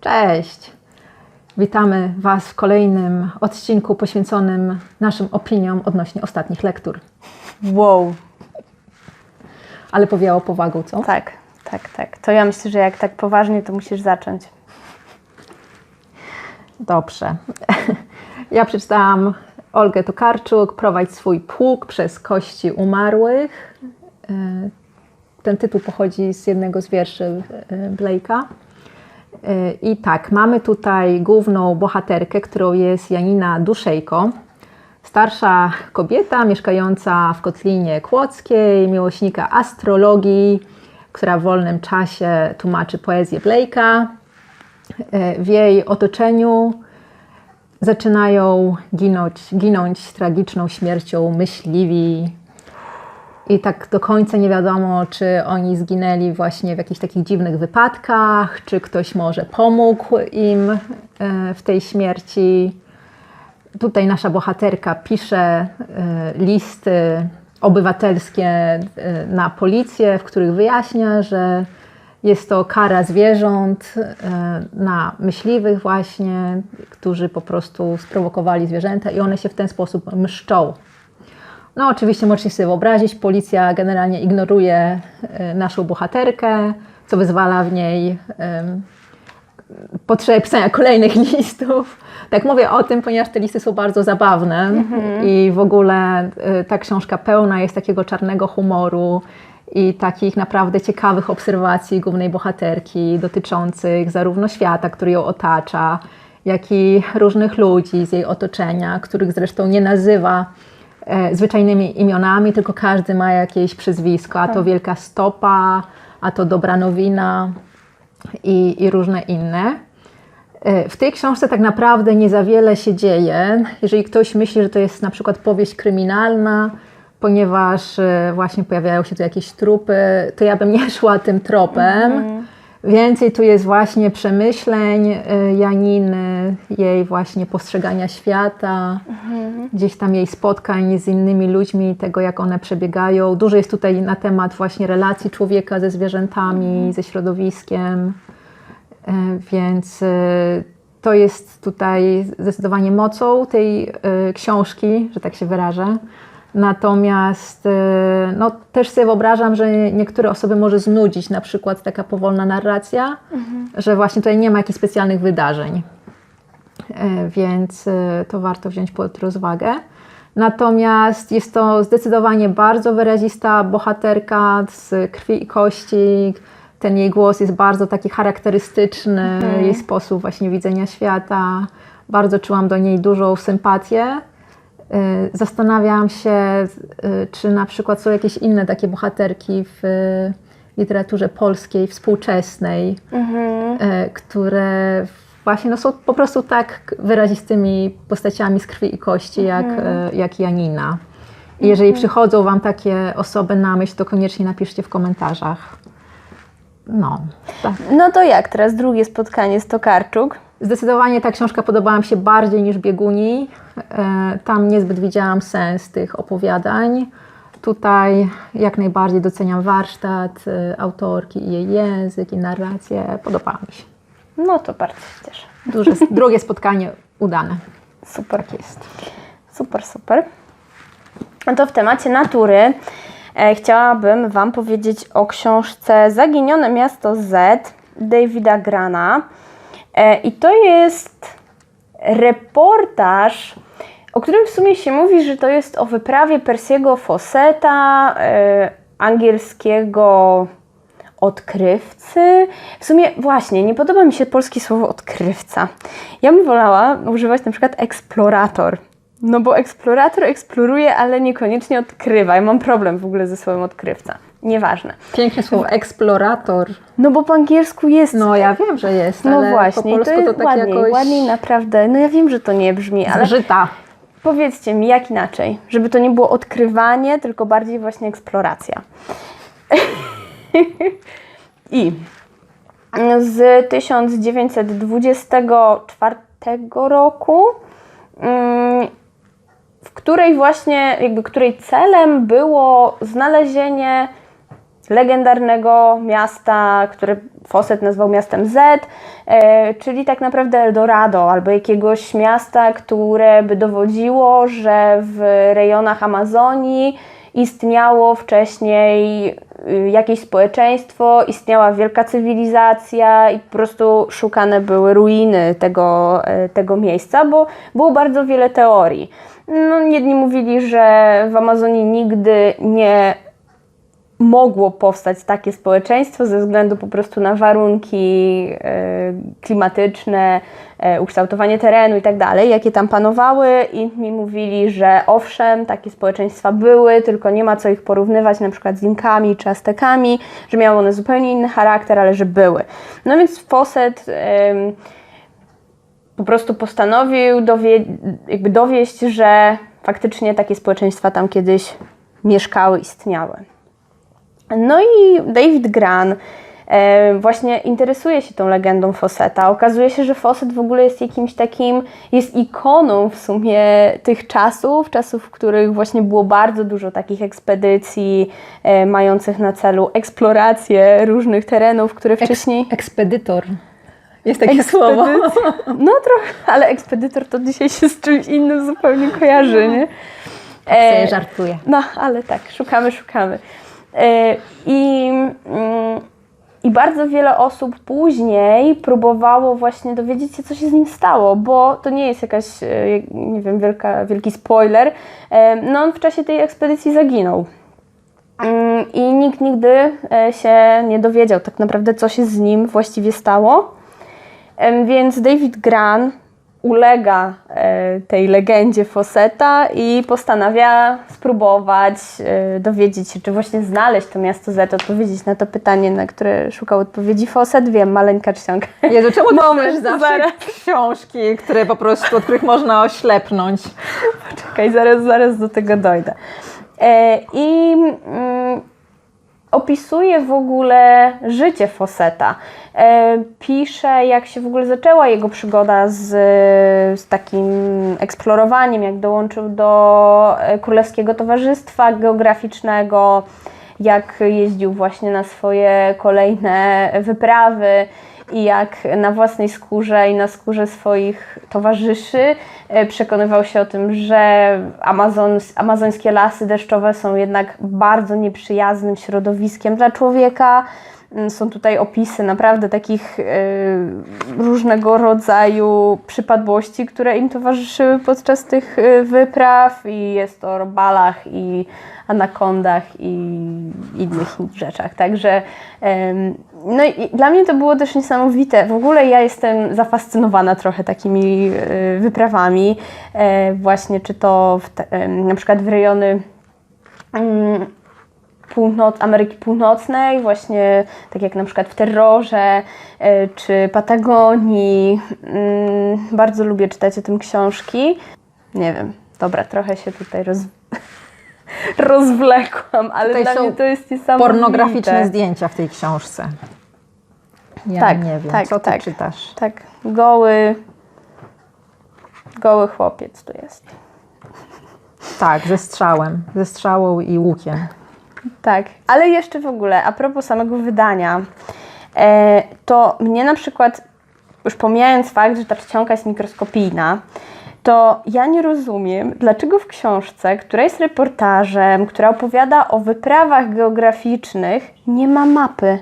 Cześć! Witamy Was w kolejnym odcinku poświęconym naszym opiniom odnośnie ostatnich lektur. Wow, Ale powiało powagą, co? tak, tak, tak. To ja myślę, że jak tak poważnie, to musisz zacząć. Dobrze. Ja przeczytałam Olgę Tokarczuk, Prowadź swój pług przez kości umarłych. E, Ten tytuł pochodzi z jednego z wierszy e, Blake'a. E, I tak, mamy tutaj główną bohaterkę, którą jest Janina Duszejko. Starsza kobieta mieszkająca w Kotlinie Kłodzkiej, miłośnika astrologii, która w wolnym czasie tłumaczy poezję Blake'a. E, W jej otoczeniu zaczynają ginąć, ginąć tragiczną śmiercią myśliwi. I tak do końca nie wiadomo, czy oni zginęli właśnie w jakichś takich dziwnych wypadkach, czy ktoś może pomógł im e, w tej śmierci. Tutaj nasza bohaterka pisze e, listy obywatelskie e, na policję, w których wyjaśnia, że jest to kara zwierząt na myśliwych właśnie, którzy po prostu sprowokowali zwierzęta i one się w ten sposób mszczą. No oczywiście możecie sobie wyobrazić, policja generalnie ignoruje e, naszą bohaterkę, co wyzwala w niej em, potrzebę pisania kolejnych listów. Tak mówię o tym, ponieważ te listy są bardzo zabawne i w ogóle y, ta książka pełna jest takiego czarnego humoru i takich naprawdę ciekawych obserwacji głównej bohaterki dotyczących zarówno świata, który ją otacza, jak i różnych ludzi z jej otoczenia, których zresztą nie nazywa zwyczajnymi imionami, tylko każdy ma jakieś przezwisko, a to Wielka Stopa, a to Dobra Nowina i, i różne inne. E, W tej książce tak naprawdę nie za wiele się dzieje. Jeżeli ktoś myśli, że to jest na przykład powieść kryminalna, ponieważ e, właśnie pojawiają się tu jakieś trupy, to ja bym nie szła tym tropem. Więcej tu jest właśnie przemyśleń e, Janiny, jej właśnie postrzegania świata, gdzieś tam jej spotkań z innymi ludźmi, tego jak one przebiegają. Dużo jest tutaj na temat właśnie relacji człowieka ze zwierzętami, ze środowiskiem. E, Więc e, to jest tutaj zdecydowanie mocą tej książki, że tak się wyrażę. Natomiast e, no, też sobie wyobrażam, że niektóre osoby może znudzić na przykład taka powolna narracja, że właśnie tutaj nie ma jakichś specjalnych wydarzeń. E, Więc e, to warto wziąć pod rozwagę. Natomiast jest to zdecydowanie bardzo wyrazista bohaterka z krwi i kości. Ten jej głos jest bardzo taki charakterystyczny, jej sposób właśnie widzenia świata. Bardzo czułam do niej dużą sympatię. Y, Zastanawiam się, y, czy na przykład są jakieś inne takie bohaterki w y, literaturze polskiej, współczesnej, y, które właśnie no, są po prostu tak wyrazistymi postaciami z krwi i kości, jak, y, jak Janina. I jeżeli przychodzą Wam takie osoby na myśl, to koniecznie napiszcie w komentarzach. No, tak. No to jak teraz drugie spotkanie z Tokarczuk? Zdecydowanie ta książka podobała mi się bardziej niż Bieguni. E, Tam niezbyt widziałam sens tych opowiadań. Tutaj jak najbardziej doceniam warsztat e, autorki i jej język i narrację. Podobała mi się. No to bardzo się cieszę. Duże, drugie spotkanie udane. Super, Tak jest. super, super. No to w temacie natury e, chciałabym Wam powiedzieć o książce Zaginione miasto Z Davida Grana. E, I to jest reportaż, o którym w sumie się mówi, że to jest o wyprawie Persiego Fosseta, e, angielskiego odkrywcy. W sumie właśnie, nie podoba mi się polskie słowo odkrywca. Ja bym wolała używać na przykład eksplorator. No bo eksplorator eksploruje, ale niekoniecznie odkrywa. Ja mam problem w ogóle ze słowem odkrywca. Nieważne. Piękne słowo, eksplorator. No bo po angielsku jest. No ja wiem, że jest, no ale właśnie, po polsku to, to, tak ładniej, jakoś ładniej naprawdę. No ja wiem, że to nie brzmi, ale zżyta. powiedzcie mi, jak inaczej? Żeby to nie było odkrywanie, tylko bardziej właśnie eksploracja. I z 1924 roku, mm, w której właśnie, jakby której celem było znalezienie legendarnego miasta, które Fawcett nazwał miastem Z, e, czyli tak naprawdę Eldorado, albo jakiegoś miasta, które by dowodziło, że w rejonach Amazonii istniało wcześniej y, jakieś społeczeństwo, istniała wielka cywilizacja i po prostu szukane były ruiny tego, e, tego miejsca, bo było bardzo wiele teorii. No, jedni mówili, że w Amazonii nigdy nie mogło powstać takie społeczeństwo ze względu po prostu na warunki e, klimatyczne, e, ukształtowanie terenu i tak dalej, jakie tam panowały. Inni mówili, że owszem, takie społeczeństwa były, tylko nie ma co ich porównywać na przykład z Inkami czy Aztekami, że miały one zupełnie inny charakter, ale że były. No więc Fawcett po prostu postanowił dowie, jakby dowieść, że faktycznie takie społeczeństwa tam kiedyś mieszkały, istniały. No i David Gran e, właśnie interesuje się tą legendą Fosseta. Okazuje się, że Fawcett w ogóle jest jakimś takim, jest ikoną w sumie tych czasów, czasów, w których właśnie było bardzo dużo takich ekspedycji e, mających na celu eksplorację różnych terenów, które wcześniej... Ekspedytor. Jest takie słowo. No trochę, ale ekspedytor to dzisiaj się z czymś innym zupełnie kojarzy, nie? Sobie żartuję. No, ale tak, szukamy, szukamy. E, I, mm, I bardzo wiele osób później próbowało właśnie dowiedzieć się, co się z nim stało, bo to nie jest jakaś, e, nie wiem, wielka, wielki spoiler. E, No, on w czasie tej ekspedycji zaginął. Mm, I nikt nigdy się nie dowiedział tak naprawdę, co się z nim właściwie stało. Więc David Gran ulega e, tej legendzie Fosseta i postanawia spróbować e, dowiedzieć się, czy właśnie znaleźć to miasto Z, odpowiedzieć na to pytanie, na które szukał odpowiedzi Fawcett. Wiem, maleńka czcionka. Jezu, czemu chcesz zawsze zaraz. książki, które po prostu, od których można oślepnąć? Czekaj, zaraz, zaraz do tego dojdę. E, I mm, opisuje w ogóle życie Fosseta. E, pisze, jak się w ogóle zaczęła jego przygoda z, z takim eksplorowaniem, jak dołączył do e, Królewskiego Towarzystwa Geograficznego, jak jeździł właśnie na swoje kolejne wyprawy i jak na własnej skórze i na skórze swoich towarzyszy e, przekonywał się o tym, że Amazon, amazońskie lasy deszczowe są jednak bardzo nieprzyjaznym środowiskiem dla człowieka. Mm, Są tutaj opisy naprawdę takich e, różnego rodzaju przypadłości, które im towarzyszyły podczas tych e, wypraw i jest o robalach i anakondach i innych rzeczach. Także no i dla mnie to było też niesamowite. W ogóle ja jestem zafascynowana trochę takimi wyprawami, e, właśnie czy to w na przykład w rejony mm, północ, Ameryki Północnej, właśnie tak jak na przykład w Terrorze e, czy Patagonii. Mm, Bardzo lubię czytać o tym książki. Nie wiem, dobra, trochę się tutaj roz... rozwlekłam, ale Tutaj dla mnie to jest niesamowite. Pornograficzne zdjęcia w tej książce. Ja Tak, nie wiem, tak, co ty tak. czytasz. Tak, goły, goły chłopiec tu jest. Tak, ze strzałem. Ze strzałą i łukiem. Tak, ale jeszcze w ogóle, a propos samego wydania, e, to mnie na przykład, już pomijając fakt, że ta czcionka jest mikroskopijna, to ja nie rozumiem, dlaczego w książce, która jest reportażem, która opowiada o wyprawach geograficznych, nie ma mapy.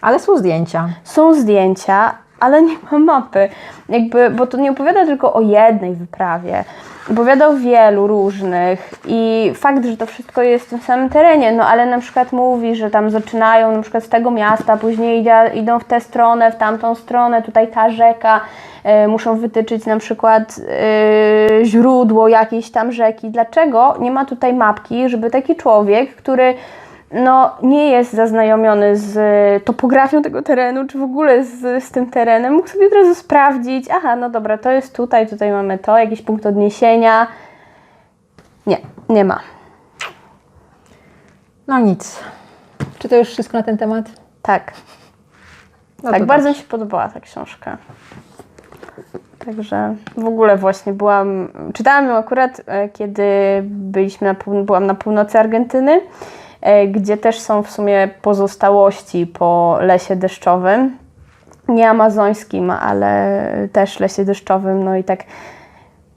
Ale są zdjęcia. Są zdjęcia, ale nie ma mapy. Jakby, bo to nie opowiada tylko o jednej wyprawie. Opowiada o wielu różnych i fakt, że to wszystko jest w tym samym terenie, no ale na przykład mówi, że tam zaczynają na przykład z tego miasta, później idzie, idą w tę stronę, w tamtą stronę, tutaj ta rzeka, e, muszą wytyczyć na przykład e, źródło jakiejś tam rzeki. Dlaczego nie ma tutaj mapki, żeby taki człowiek, który no, nie jest zaznajomiony z topografią tego terenu, czy w ogóle z, z tym terenem, mógł sobie od razu sprawdzić, aha, no dobra, to jest tutaj, tutaj mamy to, jakiś punkt odniesienia. Nie, nie ma. No nic. Czy to już wszystko na ten temat? Tak, No tak, bardzo mi dobrze. się podobała ta książka. Także w ogóle właśnie byłam, czytałam ją akurat, e, kiedy byliśmy na byłam na północy Argentyny e, gdzie też są w sumie pozostałości po lesie deszczowym. Nie amazońskim, ale też lesie deszczowym. No i tak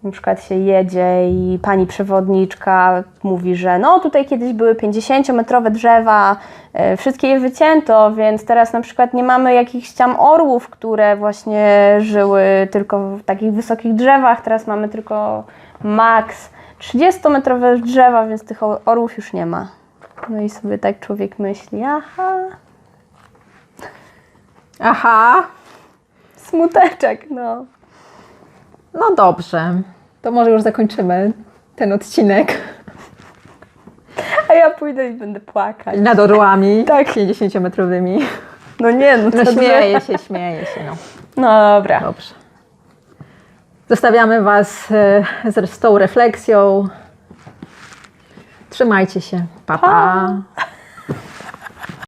na przykład się jedzie i pani przewodniczka mówi, że no tutaj kiedyś były 50-metrowe drzewa, e, wszystkie je wycięto, więc teraz na przykład nie mamy jakichś tam orłów, które właśnie żyły tylko w takich wysokich drzewach, teraz mamy tylko maks 30-metrowe drzewa, więc tych orłów już nie ma. No i sobie tak człowiek myśli, aha, Aha, smuteczek, no. no dobrze. To może już zakończymy ten odcinek A ja pójdę i będę płakać. nad orłami Tak. 50-metrowymi. No nie, no, No to śmieję się, śmieję się. No. No dobra. Dobrze. Zostawiamy Was e, z tą refleksją. Trzymajcie się. Pa, pa. Pa.